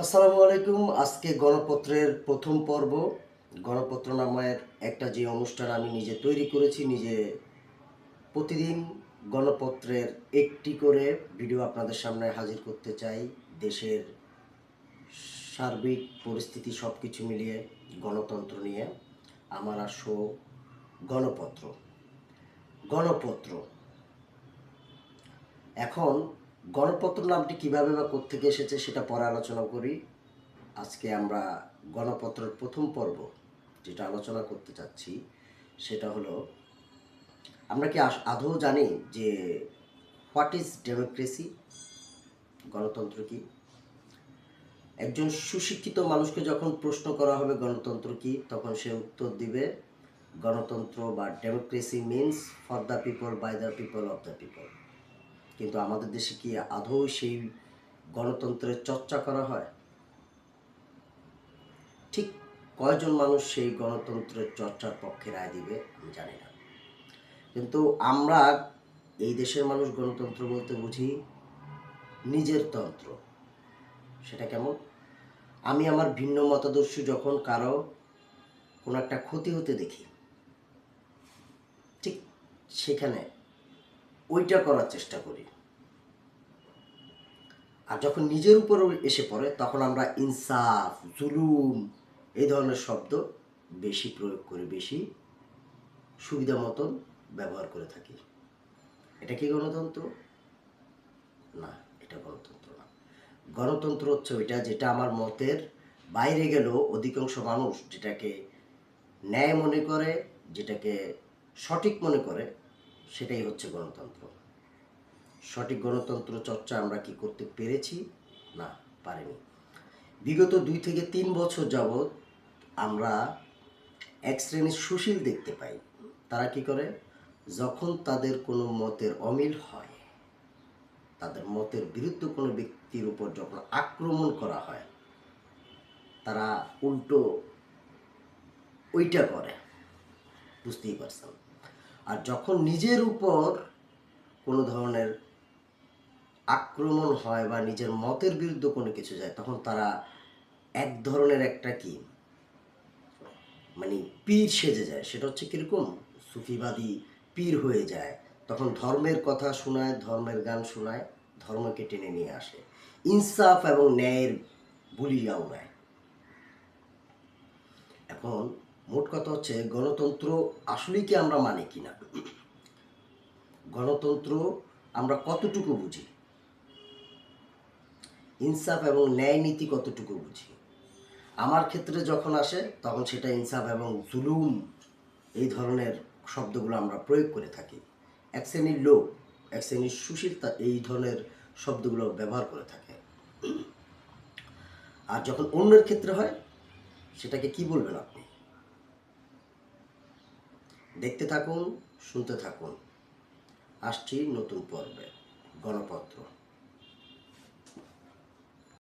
আসসালামু আলাইকুম। আজকে গণপত্রের প্রথম পর্ব। গণপত্র নামের একটা যে অনুষ্ঠান আমি নিজে তৈরি করেছি, নিজে প্রতিদিন গণপত্রের একটি করে ভিডিও আপনাদের সামনে হাজির করতে চাই। দেশের সার্বিক পরিস্থিতি সব কিছু মিলিয়ে গণতন্ত্র নিয়ে আমার শো গণপত্র। গণপত্র। এখন গণপত্র নামটি কীভাবে বা কোত্থেকে এসেছে সেটা পরে আলোচনা করি। আজকে আমরা গণপত্রের প্রথম পর্ব যেটা আলোচনা করতে চাচ্ছি, সেটা হলো, আমরা কি আদৌ জানি যে হোয়াট ইজ ডেমোক্রেসি? গণতন্ত্র কি? একজন সুশিক্ষিত মানুষকে যখন প্রশ্ন করা হবে গণতন্ত্র কি, তখন সে উত্তর দিবে, গণতন্ত্র বা democracy means for the people by the people of the people কিন্তু আমাদের দেশে কি আদৌ সেই গণতন্ত্রের চর্চা করা হয়? ঠিক কয়জন মানুষ সেই গণতন্ত্রের চর্চার পক্ষে রায় দিবে আমি জানি না। কিন্তু আমরা এই দেশের মানুষ গণতন্ত্র বলতে বুঝি নিজের তন্ত্র। সেটা কেমন? আমি আমার ভিন্ন মতাদর্শী যখন কারও কোনো একটা ক্ষতি হতে দেখি, ঠিক সেখানে ওইটা করার চেষ্টা করি। আর যখন নিজের উপর এসে পড়ে, তখন আমরা ইনসাফ, জুলুম এই ধরনের শব্দ বেশি প্রয়োগ করে, বেশি সুবিধা মতন ব্যবহার করে থাকি। এটা কি গণতন্ত্র? না, এটা গণতন্ত্র না। গণতন্ত্র হচ্ছে ওইটা যেটা আমার মতের বাইরে গেলেও অধিকাংশ মানুষ যেটাকে ন্যায় মনে করে, যেটাকে সঠিক মনে করে সেটাই হচ্ছে গণতন্ত্র। সঠিক গণতন্ত্র চর্চা আমরা কি করতে পেরেছি? না, পারিনি। বিগত দুই থেকে তিন বছর যাবৎ আমরা এক শ্রেণির সুশীল দেখতে পাই। তারা কি করে? যখন তাদের কোনো মতের অমিল হয়, তাদের মতের বিরুদ্ধে কোনো ব্যক্তির উপর যখন আক্রমণ করা হয়, তারা উল্টো ওইটা করে। বুঝতেই পারছেন? আর যখন নিজের উপর কোনো ধরনের আক্রমণ হয় বা নিজের মতের বিরুদ্ধে কোনো কিছু যায়, তখন তারা এক ধরনের একটা কি মানে পীর সেজে যায়। সেটা হচ্ছে কীরকম? সুফিবাদী পীর হয়ে যায়। তখন ধর্মের কথা শোনায়, ধর্মের গান শোনায়, ধর্মকে টেনে নিয়ে আসে। ইনসাফ এবং ন্যায়ের বুলি উড়ায় এখন মোট কথা হচ্ছে, গণতন্ত্র আসলেই কি আমরা মানি কিনা? গণতন্ত্র আমরা কতটুকু বুঝি? ইনসাফ এবং ন্যায় নীতি কতটুকু বুঝি? আমার ক্ষেত্রে যখন আসে, তখন সেটা ইনসাফ এবং জুলুম এই ধরনের শব্দগুলো আমরা প্রয়োগ করে থাকি। এক শ্রেণির লোক, এক শ্রেণির সুশীলতা এই ধরনের শব্দগুলো ব্যবহার করে থাকে। আর যখন অন্যের ক্ষেত্রে হয়, সেটাকে কি বলবেন আপনি? দেখতে থাকুন শুনতে থাকুন। আসছি নতুন পর্বে গণপত্র।